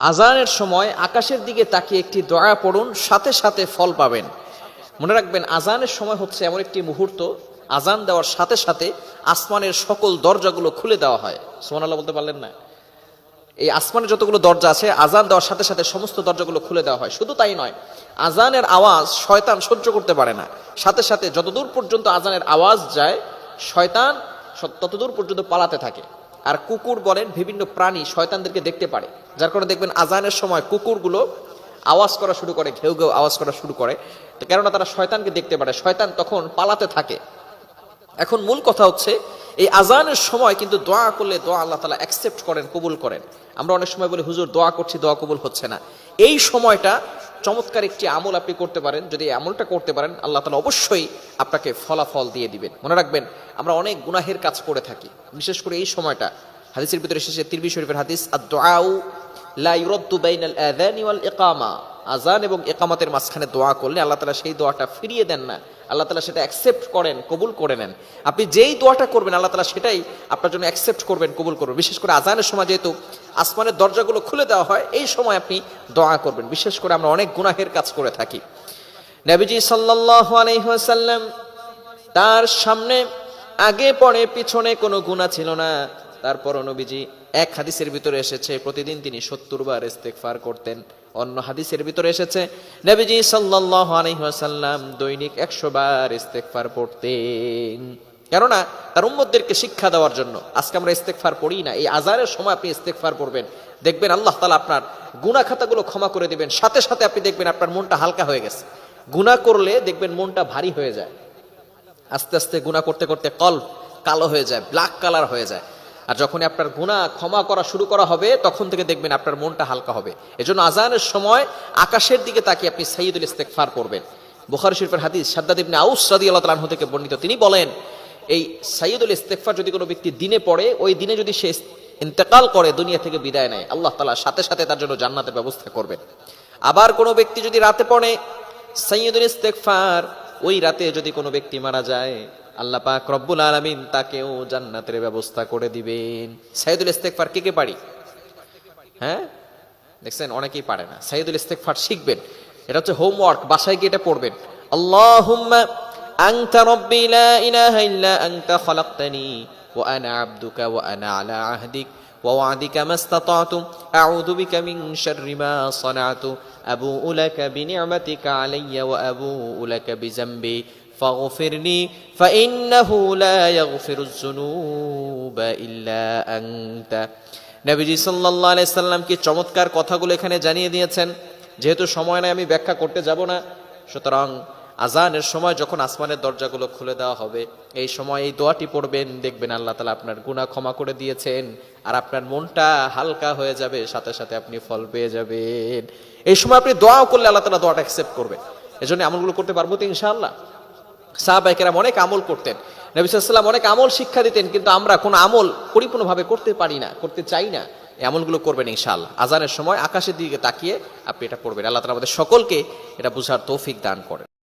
আজানের সময় আকাশের দিকে তাকিয়ে একটি দয়া পড়ুন, সাথে সাথে ফল পাবেন। মনে রাখবেন, আজানের সময় হচ্ছে এমন একটি মুহূর্ত, আজান দেওয়ার সাথে সাথে আসমানের সকল দরজাগুলো খুলে দেওয়া হয়। সোমান আল্লাহ বলতে পারলেন না? এই আসমানের যতগুলো দরজা আছে, আজান দেওয়ার সাথে সাথে সমস্ত দরজাগুলো খুলে দেওয়া হয়। শুধু তাই নয়, আজানের আওয়াজ শয়তান সহ্য করতে পারে না। সাথে সাথে যতদূর পর্যন্ত আজানের আওয়াজ যায়, শয়তান ততদূর পর্যন্ত পালাতে থাকে। আর কুকুর বলেন বিভিন্ন প্রাণী শয়তানদেরকে দেখতে পারে। যার কারণে দেখবেন আজানের সময় কুকুরগুলো আওয়াজ করা শুরু করে, ঘেউ ঘেউ আওয়াজ করা শুরু করে। কেননা তারা শয়তানকে দেখতে পারে, শয়তান তখন পালাতে থাকে। এখন মূল কথা হচ্ছে, এই আজানের সময় কিন্তু দোয়া করলে দোয়া আল্লাহ তালা অ্যাকসেপ্ট করেন, কবুল করেন। আমরা অনেক সময় বলি, হুজুর, দোয়া করছি, দোয়া কবুল হচ্ছে না। এই সময়টা চমৎকার একটি আমল আপনি করতে পারেন, যদি আমলটা করতে পারেন, আল্লাহ তালা অবশ্যই আপনাকে ফলাফল দিয়ে দিবেন। মনে রাখবেন, আমরা অনেক গুনাহের কাজ করে থাকি, বিশেষ করে এই সময়টা। হাদিসের ভিতরে এসেছে তিরবি শরীফের হাদিস আর দোয়াউ লা ইউরদ্দু বাইনাল আযানি ওয়াল ইকামা। আজান এবং একামতের মাঝখানে দোয়া করলে আল্লাহ তালা সেই দোয়াটা ফিরিয়ে দেন না। আল্লাহ তালা সেটা অ্যাকসেপ্ট করেন, কবুল করে নেন। আপনি যেই দোয়াটা করবেন, আল্লাহ তালা সেটাই আপনার জন্য অ্যাকসেপ্ট করবেন, কবুল করবেন। বিশেষ করে আজানের সময় যেহেতু আসমানের দরজাগুলো খুলে দেওয়া হয়, এই সময় আপনি দোয়া করবেন। বিশেষ করে আমরা অনেক গুনাহের কাজ করে থাকি। নবীজি সাল্লাল্লাহু আলাইহি ওয়াসাল্লাম তার সামনে আগে পরে পিছনে কোনো গুণা ছিল না। তারপর নবীজি এক হাদিসের ভিতরে এসেছে, প্রতিদিন তিনি সত্তর বার ইস্তেগফার করতেন। অন্য হাদিসের ভিতরে এসেছে, নবীজি আলাইহি দৈনিক একশো বার ইস্তেগফার পড়তেন। কেননা তার উম্মতদেরকে শিক্ষা দেওয়ার জন্য আজকে আমরা ইস্তেগফার পড়ি না, এই আজারের সময় আপনি ইস্তেগফার পড়বেন। দেখবেন আল্লাহ তালা আপনার গুনাহ খাতাগুলো ক্ষমা করে দিবেন, সাথে সাথে আপনি দেখবেন আপনার মনটা হালকা হয়ে গেছে। গুনাহ করলে দেখবেন মনটা ভারী হয়ে যায়। আস্তে আস্তে গুণা করতে করতে কল কালো হয়ে যায় ব্ল্যাক কালার হয়ে যায়। আর যখনই আপনার গুণা ক্ষমা করা শুরু করা হবে, তখন থেকে দেখবেন আপনার মনটা হালকা হবে। এজন্য আজানের সময় আকাশের দিকে তাকিয়ে আপনি সাইয়দুল ইস্তেকফার করবেন বুখারী শরীফের হাদিস, সাদ্দাদ আউস তাআলা আনহু থেকে বর্ণিত। তিনি বলেন, এই সাইয়দুল ইস্তেকফার যদি কোনো ব্যক্তি দিনে পড়ে, ওই দিনে যদি সে ইন্তেকাল করে, দুনিয়া থেকে বিদায় নেয়, আল্লাহ তাআলা সাথে সাথে তার জন্য জান্নাতের ব্যবস্থা করবেন। আবার কোনো ব্যক্তি যদি রাতে পড়ে সাইয়দুল ইস্তেকফার ওই রাতে যদি কোনো ব্যক্তি মারা যায় আল্লাহ পাক রব্বুল আলমিন তাকেও জান্নাতের ব্যবস্থা করে দিবেন। সাইদুল ইস্তেকফার কে কে পারি? হ্যাঁ? দেখছেন, অনেকেই পারে না। সাইদুল ইস্তেকফার শিখবেন। এটা হচ্ছে হোমওয়ার্ক, বাসায় গিয়ে এটা পড়বেন। আল্লাহুম্মা আংতা রব্বি লা ইলাহা ইল্লা আংতা খলাকতানি। ওয়া আনা আবদুকা ওয়া আনা আলা আহদিক ووعدك ما استطعت أعوذ بك من شر ما صنعت أبوء لك بنعمتك علي وأبوء لك بذنبي فاغفر لي فإنه لا يغفر الذنوب إلا أنت নবীজি সাল্লাল্লাহু আলাইহি সাল্লাম কি চমৎকার কথাগুলো এখানে জানিয়ে দিয়েছেন যেহেতু সময় নাই আমি ব্যাখ্যা করতে যাব না সুতরাং আজানের সময় যখন আসমানের দরজাগুলো খুলে দেওয়া হবে, এই সময় এই দোয়াটি পড়বেন, দেখবেন আল্লাহ তালা আপনার গুনাহ ক্ষমা করে দিয়েছেন, আর আপনার মনটা হালকা হয়ে যাবে, সাথে সাথে আপনি ফল পেয়ে যাবেন। এই সময় আপনি দোয়াও করলে আল্লাহ তালা দোয়াটা অ্যাকসেপ্ট করবে। এজন্য আমলগুলো করতে পারব তো ইনশাআল্লাহ। সাহাবাইকেরাম অনেক আমল করতেন। নবী সাল্লাম অনেক আমল শিক্ষা দিতেন, কিন্তু আমরা কোনো আমল পরিপূর্ণভাবে করতে পারি না, করতে চাই না। এই আমলগুলো করবেন ইনশাআল্লাহ। আজানের সময় আকাশের দিকে তাকিয়ে আপনি এটা পড়বেন। আল্লাহ তালা আমাদের সকলকে এটা বুঝার তৌফিক দান করেন।